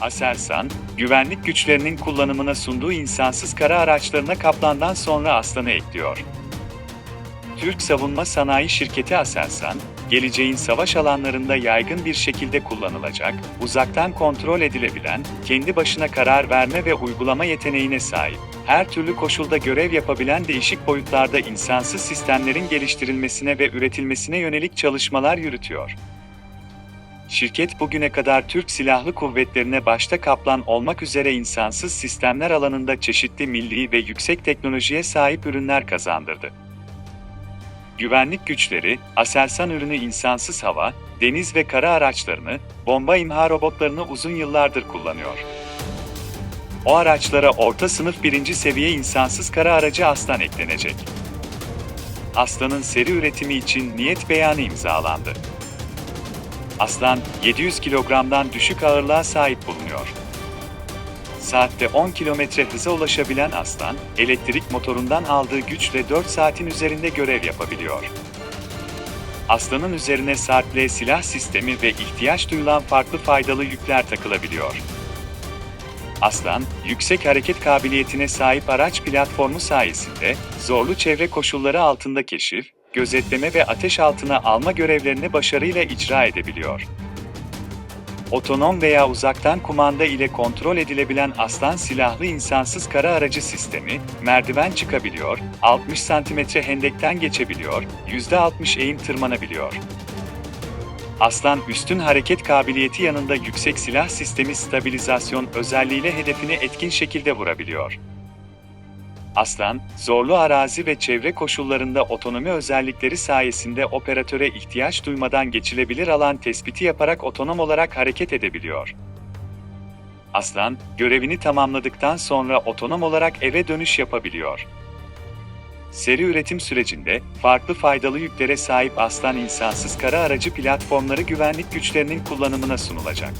Aselsan, güvenlik güçlerinin kullanımına sunduğu insansız kara araçlarına Kaplan'dan sonra Aslan'ı ekliyor. Türk savunma sanayi şirketi Aselsan, geleceğin savaş alanlarında yaygın bir şekilde kullanılacak, uzaktan kontrol edilebilen, kendi başına karar verme ve uygulama yeteneğine sahip, her türlü koşulda görev yapabilen değişik boyutlarda insansız sistemlerin geliştirilmesine ve üretilmesine yönelik çalışmalar yürütüyor. Şirket bugüne kadar Türk Silahlı Kuvvetlerine başta Kaplan olmak üzere insansız sistemler alanında çeşitli milli ve yüksek teknolojiye sahip ürünler kazandırdı. Güvenlik güçleri, Aselsan ürünü insansız hava, deniz ve kara araçlarını, bomba imha robotlarını uzun yıllardır kullanıyor. O araçlara orta sınıf birinci seviye insansız kara aracı Aslan eklenecek. Aslan'ın seri üretimi için niyet beyanı imzalandı. Aslan, 700 kilogramdan düşük ağırlığa sahip bulunuyor. Saatte 10 kilometre hıza ulaşabilen Aslan, elektrik motorundan aldığı güçle 4 saatin üzerinde görev yapabiliyor. Aslan'ın üzerine Sarple silah sistemi ve ihtiyaç duyulan farklı faydalı yükler takılabiliyor. Aslan, yüksek hareket kabiliyetine sahip araç platformu sayesinde zorlu çevre koşulları altında keşif, gözetleme ve ateş altına alma görevlerini başarıyla icra edebiliyor. Otonom veya uzaktan kumanda ile kontrol edilebilen Aslan silahlı insansız kara aracı sistemi, merdiven çıkabiliyor, 60 cm hendekten geçebiliyor, %60 eğim tırmanabiliyor. Aslan üstün hareket kabiliyeti yanında yüksek silah sistemi stabilizasyon özelliğiyle hedefini etkin şekilde vurabiliyor. Aslan, zorlu arazi ve çevre koşullarında otonomi özellikleri sayesinde operatöre ihtiyaç duymadan geçilebilir alan tespiti yaparak otonom olarak hareket edebiliyor. Aslan, görevini tamamladıktan sonra otonom olarak eve dönüş yapabiliyor. Seri üretim sürecinde farklı faydalı yüklere sahip Aslan insansız kara aracı platformları güvenlik güçlerinin kullanımına sunulacak.